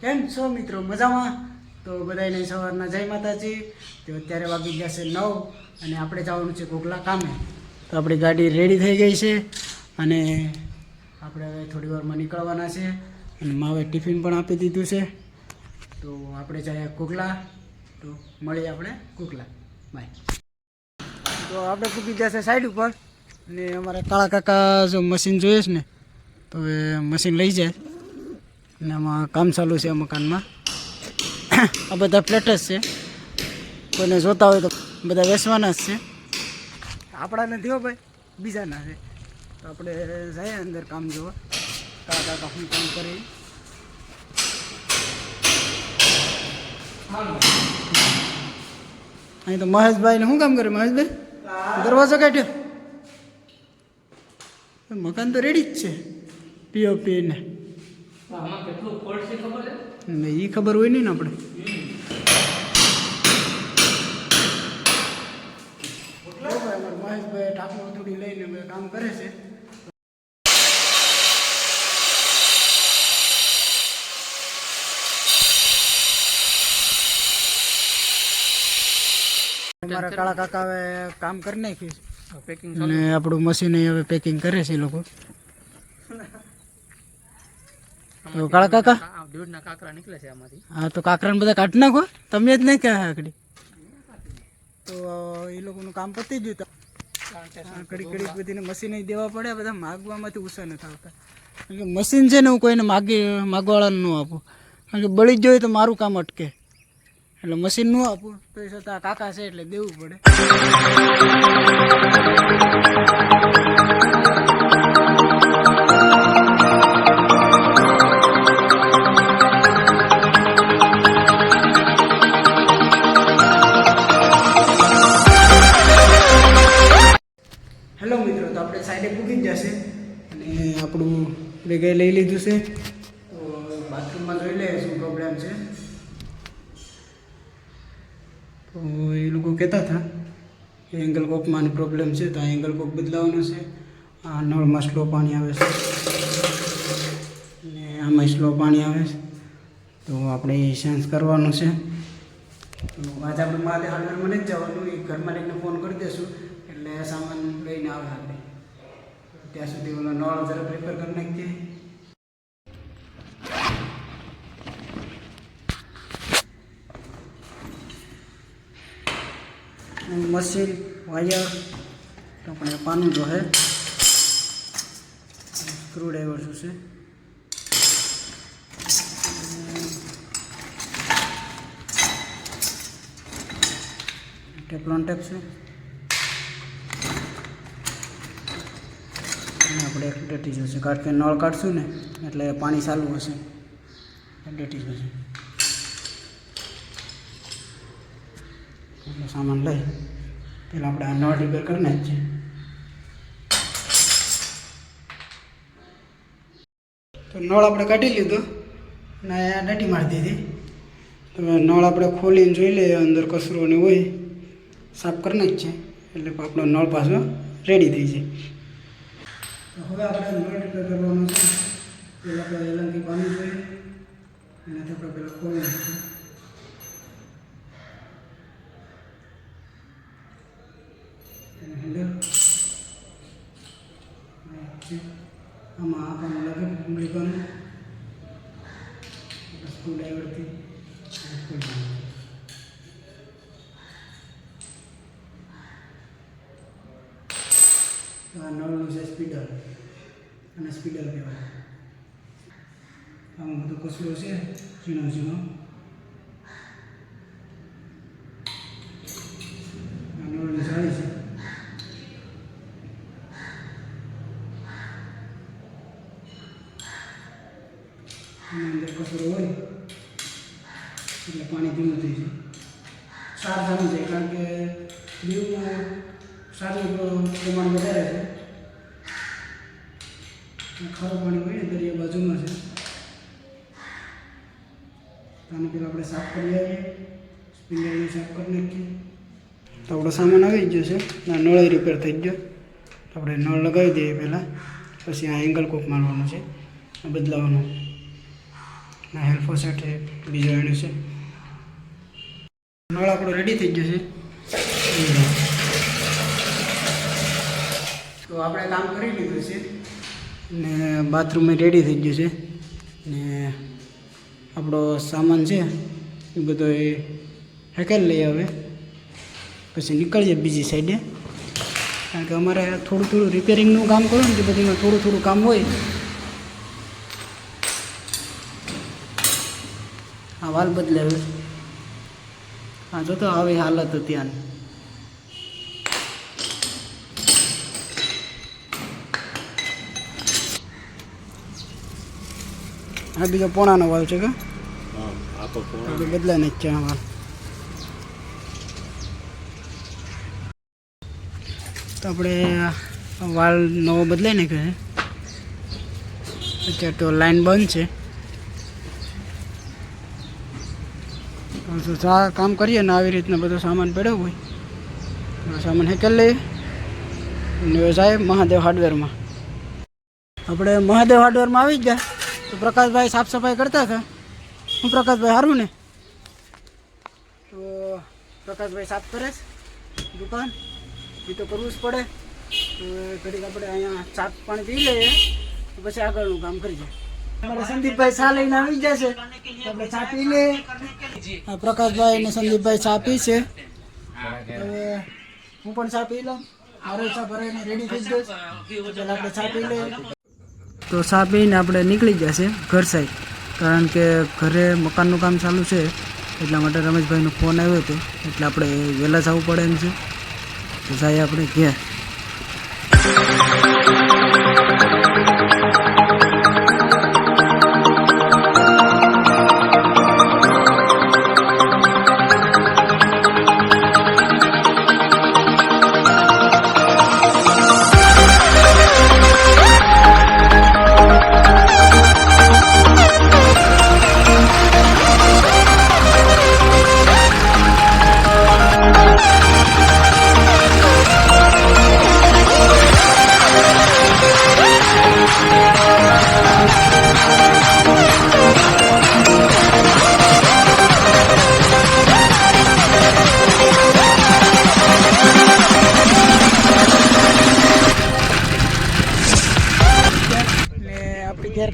કેમ છો મિત્રો? મજામાં? તો બધાને સવારના જય માતાજી. તો અત્યારે વાગી ગયા છે નવ અને આપણે જવાનું છે કોકલા કામે. તો આપણી ગાડી રેડી થઈ ગઈ છે અને આપણે હવે થોડી વારમાં નીકળવાના છે અને માવે ટિફિન પણ આપી દીધું છે. તો આપણે જઈએ કોકલા. તો મળીએ આપણે કોકલા. બાય તો આપણે પૂકી છે સાઈડ ઉપર અને અમારા કાળા કાકા જો મશીન જોઈએ છે ને, તો એ મશીન લઈ જાય. અને આમાં કામ ચાલુ છે મકાનમાં. આ બધા ફ્લેટ છે. કોઈને જોતા હોય તો બધા વેચવાના જ છે. આપણા નથી હો ભાઈ, બીજાના છે. તો આપણે જઈએ અંદર કામ જોવા. કાકા કાકા શું કામ કરી. અહીં તો મહેશભાઈ ને શું કામ કરે મહેશભાઈ? દરવાજો કાઢ્યો. મકાન તો રેડી જ છે. પીઓપી ને. આમાં કેટલું ફોલ્ટ છે ખબર છે? ને એ ખબર હોય નહીં ને આપણે. મહેશભાઈ ટાંકણું થોડી લઈને કામ કરે છે અમારા કાળા કાકા હવે કામ કરી નાખ્યું પેકિંગ છે. અને આપણું મશીન હવે પેકિંગ કરે છે એ લોકો. તો કાળા કાકા? દૂધના કાકરા નીકળે છે આમાંથી. હા તો કાકરાને બધા કાઢી નાખો. તમે જ નહીં કહે આકડી તો એ લોકોનું કામ પતી ગયું કડી ઘડી બધીને મશીન દેવા પડે બધા માગવામાંથી ઉસા નથી આવતા. કારણ કે મશીન છે ને હું કોઈને માગી માગવાળાને ન આપું. કારણ કે બળી જ જોઈએ તો મારું કામ અટકે. એટલે મશીન ન આપું તો એ છતાં કાકા છે એટલે દેવું પડે. આપણે સાઈડે પૂગી જ જશે. અને આપણું બેગે લઈ લીધું છે. તો બાથરૂમમાં જોઈ લે શું પ્રોબ્લેમ છે. તો એ લોકો કહેતા હતા કે એંગલ કોકમાં પ્રોબ્લેમ છે, તો આ એંગલ કોક બદલાવાનો છે. આ નળમાં સ્લો પાણી આવે છે. અને આમાં સ્લો પાણી આવે છે. તો આપણે એ સેન્સ કરવાનું છે. તો આજે આપણે મહાદેવ હાર્ડવેરમાં નથી જવાનું, એ ઘરમાં લઈને ફોન કરી દઈશું એટલે સામાન લઈને આવે આપણે ત્યાં સુધી ઓલો નળ જરા પ્રિપેર કરી નાખીએ મશીન વાયર તો આપણે પાનું જો હે સ્ક્રૂ ડ્રાઈવર શું છે ટેફલોન ટેપ છે અને આપણે ડટી જશે. કારણ કે નળ કાઢશું ને, એટલે પાણી ચાલુ હશે. ડટી જશે. સામાન લઈ પહેલાં આપણે આ નળ રિપેર કરીને જ છે તો નળ આપણે કાઢી લીધો ને ડટી મારી દીધી. તો નળ આપણે ખોલીને જોઈ લઈએ, અંદર કચરો ને હોય, સાફ કરી છે એટલે આપણો નળ પાછો રેડી થઈ જાય. હવે આપણે નળ રિપેર કરવાનો છે. પહેલાં આપણે એલંકી પાણી જોઈએ. એનાથી આપણે પહેલાં ખોલી નાખીએ એનું હેન્ડલ આમાં આપણને લાગે લીવાનું સ્ક્રૂ ડ્રાઈવરથી ખોલી આ નળનું છે સ્પીડર અને સ્પીડર કહેવાય. આમાં બધો કચરો છે, ઝીણો ઝીણો. આ નળની છે. અંદર કચરો હોય, એટલે પાણી ધીમું થઈ જાય. સાર જામી જાય કારણ કે દીવનું સારનું પ્રમાણ વધારે છે. ખારું પાણી હોય ને દરિયા બાજુમાં છે. આને પેલા આપણે સાફ કરી આવીએ. સ્પિન્ડરને સાફ કરી નાખીએ. તો આપણો સામાન આવી ગયો છે. આ નળ રિપેર થઈ ગયો. આપણે નળ લગાવી દઈએ પહેલાં. પછી આ એંગલ કોક મારવાનો છે. આ બદલાવાનો. ના હેલ્ફો સેટ છે. બીજો એનું છે. નળ આપણો રેડી થઈ ગયો છે. તો આપણે કામ કરી લીધું છે. ને બાથરૂમ રેડી થઈ ગયું છે. ને આપણો સામાન છે, એ બધો એ હેકેલ લઈ આવે પછી નીકળીએ બીજી સાઈડે કારણ કે અમારે થોડું થોડું રિપેરિંગનું કામ કરો ને તે બધીમાં થોડું થોડું કામ હોય. આ વાલ બદલે હવે. હા જો તો આવી હાલત હતી આની આ બીજો પોણાનો વાલ છે કે? બદલાય નહીં છે આ વાલ. તો આપણે વાલ નવો બદલાઈ નાખ્યો છે અત્યારે તો લાઈન બંધ છે. કામ કરીએ ને આવી રીતના બધો સામાન પડ્યો હોય. સામાન હેકેલ લઈએ. હવે જાય મહાદેવ હાર્ડવેરમાં. આપણે મહાદેવ હાર્ડવેરમાં આવી જ ગયા. તો પ્રકાશભાઈ સાફ સફાઈ કરતા હતા. હું પ્રકાશભાઈ સારું ને? તો પ્રકાશભાઈ સાફ કરે છે દુકાન. એ તો કરવું જ પડે. તો ઘડીક આપણે અહીંયા ચા પાણી પી લઈએ. તો પછી આગળનું કામ કરીએ અમારા સંદીપભાઈ ચા લઈને આવી જશે આપણે ચા પી લઈએ. પ્રકાશભાઈ અને સંદીપભાઈ ચા પી છે. હવે હું પણ ચા પી લઉં. મારો ચા ભરાઈને રેડી થઈ જશે એટલે આપણે ચા પી લઈએ. તો સા પીને આપણે નીકળી જશે ઘર સાઈડ કારણ કે ઘરે મકાનનું કામ ચાલુ છે, એટલા માટે રમેશભાઈનો ફોન આવ્યો હતો. એટલે આપણે વહેલા જવું પડે એમ છે. તો જાય આપણે ઘેર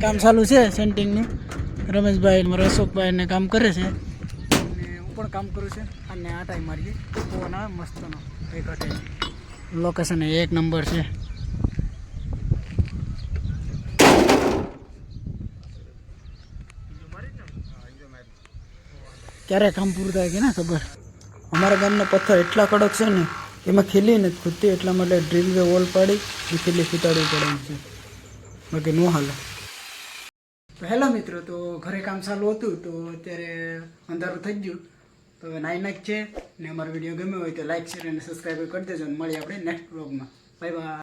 કામ ચાલુ છે સેન્ટિંગનું. રમેશભાઈ મારા અશોકભાઈને કામ કરે છે. અને હું પણ કામ કરું છું. અને આ ટાઈમ મારીએ. પવન આવે મસ્તનો. એક ટાઈમ લોકેશન એક નંબર છે. ક્યારે કામ પૂરું થાય કે ના ખબર? અમારા ગામના પથ્થર એટલા કડક છે ને એમાં ખીલી નથી ખૂટતી એટલા માટે ડ્રીલ કે વોલ પાડી એ ખીલી ખૂટાડવી પડે છે. બાકી નો હાલે. તો હેલો મિત્રો તો ઘરે કામ ચાલુ હતું તો અત્યારે અંધારું થઈ ગયું. તો નાઈ નાખ છે ને અમારો વીડિયો ગમ્યો હોય તો લાઈક શેર અને સબસ્ક્રાઈબ કરી દેજો અને મળીએ આપણે નેક્સ્ટ બ્લોગમાં બાય બાય